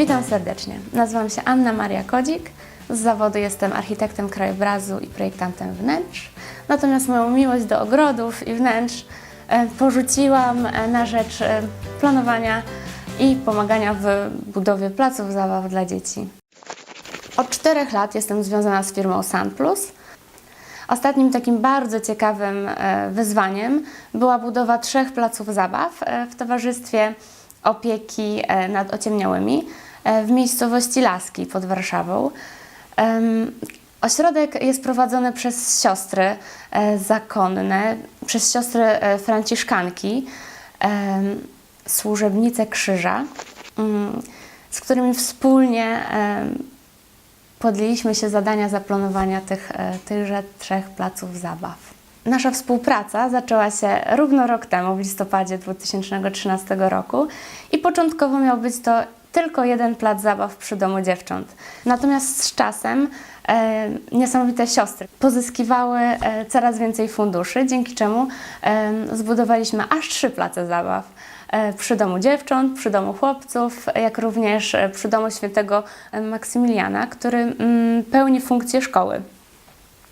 Witam serdecznie. Nazywam się Anna Maria Kodzik. Z zawodu jestem architektem krajobrazu i projektantem wnętrz. Natomiast moją miłość do ogrodów i wnętrz e, porzuciłam e, na rzecz e, planowania i pomagania w budowie placów zabaw dla dzieci. Od czterech lat jestem związana z firmą SunPlus. Ostatnim takim bardzo ciekawym wyzwaniem była budowa trzech placów zabaw w towarzystwie opieki nad ociemniałymi w miejscowości Laski pod Warszawą. Ośrodek jest prowadzony przez siostry e, zakonne, przez siostry e, franciszkanki, służebnice krzyża, mm, z którymi wspólnie podjęliśmy się zadania zaplanowania tych, e, tychże trzech placów zabaw. Nasza współpraca zaczęła się równo rok temu, w listopadzie 2013 roku i początkowo miał być to tylko jeden plac zabaw przy domu dziewcząt. Natomiast z czasem e, niesamowite siostry pozyskiwały e, coraz więcej funduszy, dzięki czemu e, zbudowaliśmy aż trzy place zabaw e, przy domu dziewcząt, przy domu chłopców, jak również e, przy domu świętego e, Maksymiliana, który mm, pełni funkcję szkoły.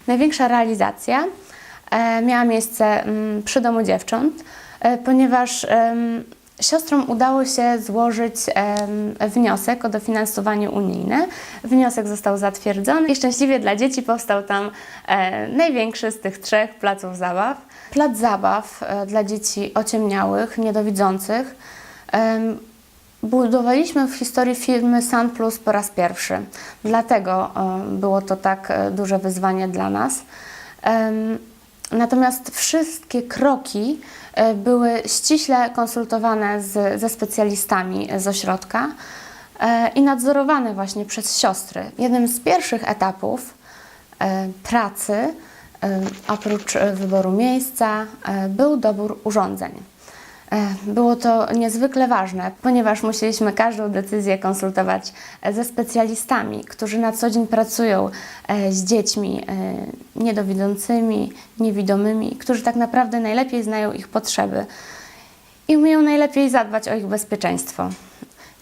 Największa realizacja miała miejsce mm, przy domu dziewcząt, ponieważ siostrom udało się złożyć wniosek o dofinansowanie unijne. Wniosek został zatwierdzony i szczęśliwie dla dzieci powstał tam e, największy z tych trzech placów zabaw. Plac zabaw e, dla dzieci ociemniałych, niedowidzących. Budowaliśmy w historii firmy SunPlus po raz pierwszy. Dlatego e, było to tak duże wyzwanie dla nas. Natomiast wszystkie kroki e, były ściśle konsultowane z, ze specjalistami z ośrodka e, i nadzorowane właśnie przez siostry. Jednym z pierwszych etapów e, pracy, oprócz wyboru miejsca, był dobór urządzeń. E, Było to niezwykle ważne, ponieważ musieliśmy każdą decyzję konsultować e, ze specjalistami, którzy na co dzień pracują e, z dziećmi niedowidzącymi, niewidomymi, którzy tak naprawdę najlepiej znają ich potrzeby i umieją najlepiej zadbać o ich bezpieczeństwo.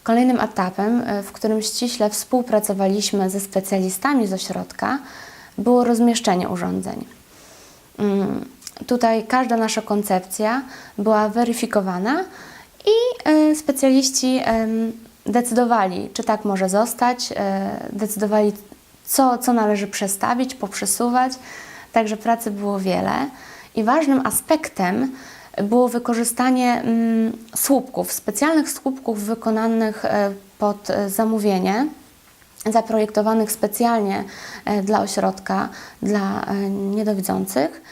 Kolejnym etapem, w którym ściśle współpracowaliśmy ze specjalistami z ośrodka, było rozmieszczenie urządzeń. Tutaj każda nasza koncepcja była weryfikowana i e, specjaliści decydowali, czy tak może zostać, e, decydowali, co, co należy przestawić, poprzesuwać. Także pracy było wiele. I ważnym aspektem było wykorzystanie mm, słupków, specjalnych słupków wykonanych e, pod zamówienie zaprojektowanych specjalnie dla ośrodka, dla niedowidzących,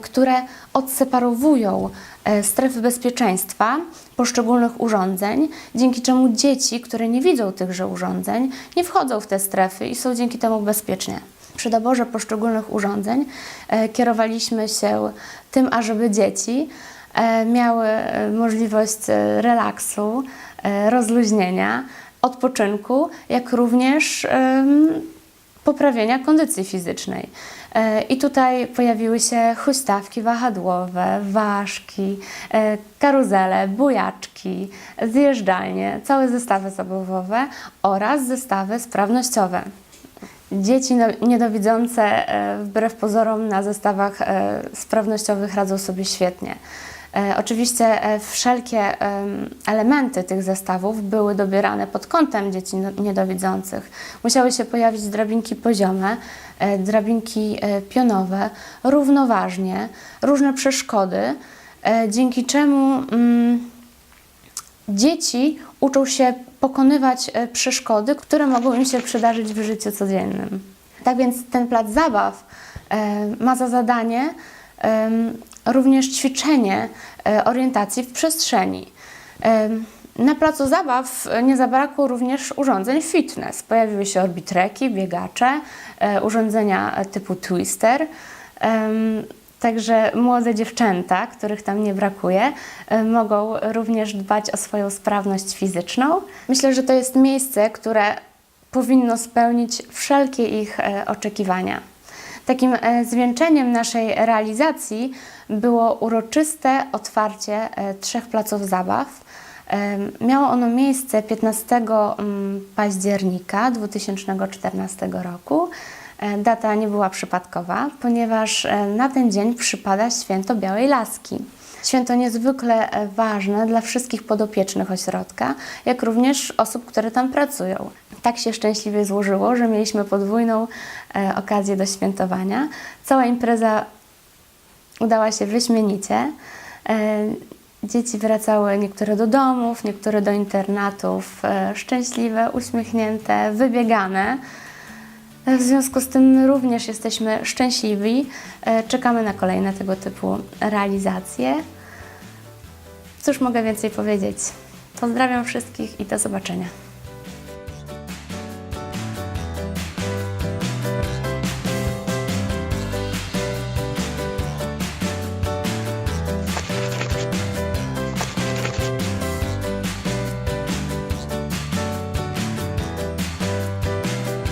które odseparowują e, strefy bezpieczeństwa poszczególnych urządzeń, dzięki czemu dzieci, które nie widzą tychże urządzeń, nie wchodzą w te strefy i są dzięki temu bezpiecznie. Przy doborze poszczególnych urządzeń e, kierowaliśmy się tym, ażeby dzieci e, miały e, możliwość e, relaksu, e, rozluźnienia, odpoczynku, jak również poprawienia kondycji fizycznej. E, I tutaj pojawiły się huśtawki wahadłowe, ważki, e, karuzele, bujaczki, zjeżdżalnie, całe zestawy zabawowe oraz zestawy sprawnościowe. Dzieci no- niedowidzące e, wbrew pozorom na zestawach sprawnościowych radzą sobie świetnie. E, Oczywiście e, wszelkie em, elementy tych zestawów były dobierane pod kątem dzieci niedowidzących. Musiały się pojawić drabinki poziome, e, drabinki pionowe, równoważnie, różne przeszkody, dzięki czemu mm, dzieci uczą się pokonywać przeszkody, które mogą im się przydarzyć w życiu codziennym. Tak więc ten plac zabaw ma za zadanie również ćwiczenie e, orientacji w przestrzeni. Na placu zabaw nie zabrakło również urządzeń fitness. Pojawiły się orbitreki, biegacze, e, urządzenia typu twister. Także młode dziewczęta, których tam nie brakuje, e, mogą również dbać o swoją sprawność fizyczną. Myślę, że to jest miejsce, które powinno spełnić wszelkie ich e, oczekiwania. Takim e, zwieńczeniem naszej realizacji było uroczyste otwarcie e, trzech placów zabaw Em, Miało ono miejsce 15 mm, października 2014 roku. E, Data nie była przypadkowa, ponieważ e, na ten dzień przypada święto Białej Laski. Święto niezwykle e, ważne dla wszystkich podopiecznych ośrodka, jak również osób, które tam pracują. Tak się szczęśliwie złożyło, że mieliśmy podwójną e, okazję do świętowania. Cała impreza udała się wyśmienicie. E, Dzieci wracały niektóre do domów, niektóre do internatów, szczęśliwe, uśmiechnięte, wybiegane. W związku z tym również jesteśmy szczęśliwi. E, Czekamy na kolejne tego typu realizacje. Cóż mogę więcej powiedzieć? Pozdrawiam wszystkich i do zobaczenia.